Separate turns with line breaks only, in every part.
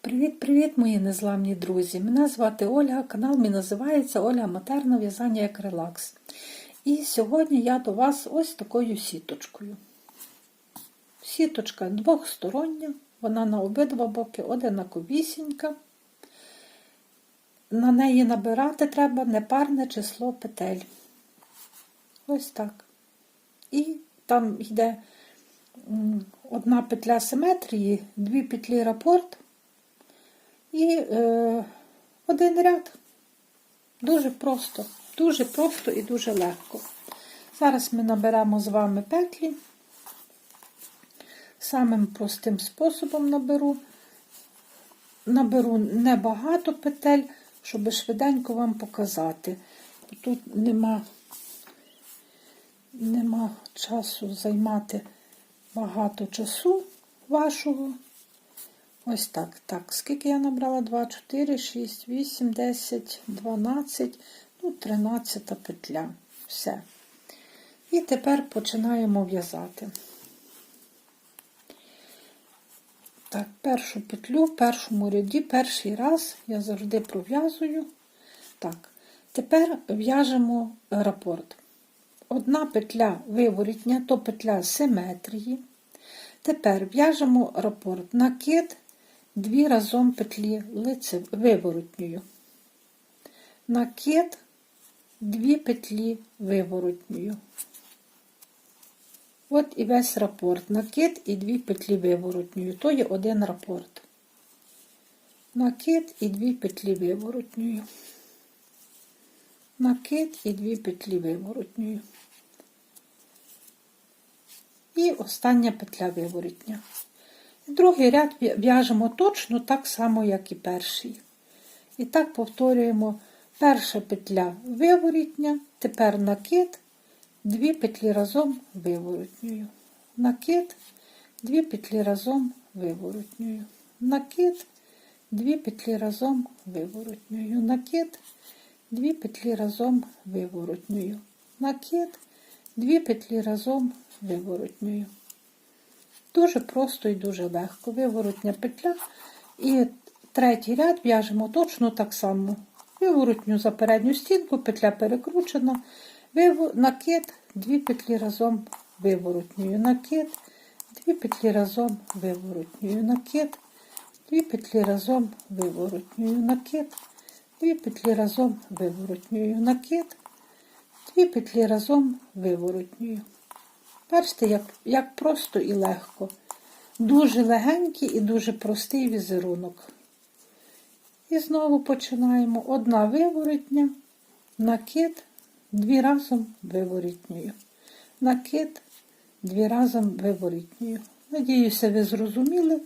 Привіт-привіт, мої незламні друзі! Мене звати Ольга, канал мій називається Ольга Матерна В'язання як релакс. І сьогодні я до вас ось такою сіточкою. Сіточка двохстороння, вона на обидва боки одинаковісінька. На неї набирати треба непарне число петель. Ось так. І там йде одна петля симетрії, дві петлі рапорт і е, один ряд. Дуже просто, дуже просто і дуже легко. Зараз ми наберемо з вами петлі. Самим простим способом наберу. Наберу небагато петель, щоб швиденько вам показати. Тут нема, нема часу займати багато часу вашого. Ось так. Так, скільки я набрала? 2, 4, 6, 8, 10, 12, ну, 13 петля. Все. І тепер починаємо в'язати. Так, першу петлю в першому ряді, перший раз я завжди пров'язую. Так, тепер в'яжемо рапорт. Одна петля виворітня, то петля симетрії. Тепер в'яжемо рапорт накид дві разом петлі лице виворотньою. Накид дві петлі виворотньою. От і весь рапорт. Накид і дві петлі виворотньою. То є один рапорт. Накид і дві петлі виворотньою. Накид і дві петлі виворотньою. І остання петля виворотня. Другий ряд в'яжемо точно так само, як і перший. І так повторюємо перша петля виворітня, тепер накид, дві петлі разом виворотньою. Накид, дві петлі разом виворотньою. Накид, дві петлі разом виворотньою. Накид, дві петлі разом виворотньою. Накид, дві петлі разом виворотньою. Дуже просто і дуже легко. Виворотня петля. І третій ряд в'яжемо точно так само. Виворотню за передню стінку, петля перекручена, накид, дві петлі разом виворотньою, накид, дві петлі разом виворотньою, накид, дві петлі разом виворотньою, накид, дві петлі разом виворотньою, накид, дві петлі разом виворотньою. Бачите, як, як просто і легко. Дуже легенький і дуже простий візерунок. І знову починаємо одна виворотня, накид, дві разом виворітньою. Накид, дві разом виворітньою. Надіюся, ви зрозуміли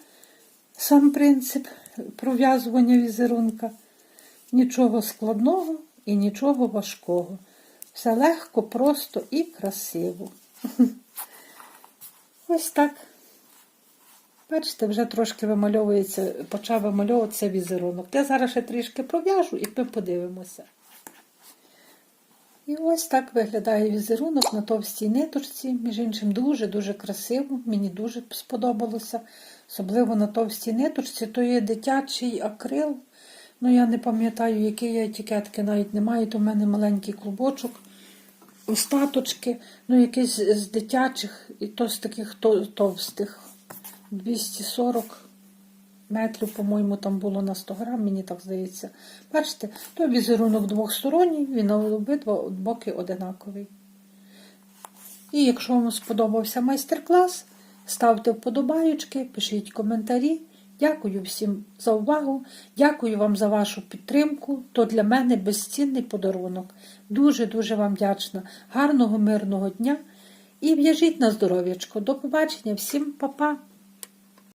сам принцип пров'язування візерунка. Нічого складного і нічого важкого. Все легко, просто і красиво. Ось так. Бачите, вже трошки вимальовується, почав вимальовуватися візерунок. Я зараз ще трішки пров'яжу і ми подивимося. І ось так виглядає візерунок на товстій ниточці. Між іншим, дуже-дуже красиво. Мені дуже сподобалося. Особливо на товстій ниточці, то є дитячий акрил. Ну, я не пам'ятаю, які я етикетки навіть немає, то в мене маленький клубочок остаточки, ну, якийсь з дитячих, і то з таких товстих. 240 метрів, по-моєму, там було на 100 грам, мені так здається. Бачите, то візерунок двохсторонній, він обидва боки одинаковий. І якщо вам сподобався майстер-клас, ставте вподобаючки, пишіть коментарі. Дякую всім за увагу, дякую вам за вашу підтримку. То для мене безцінний подарунок. Дуже-дуже вам вдячна. Гарного, мирного дня і в'яжіть на здоров'ячко. До побачення, всім па-па!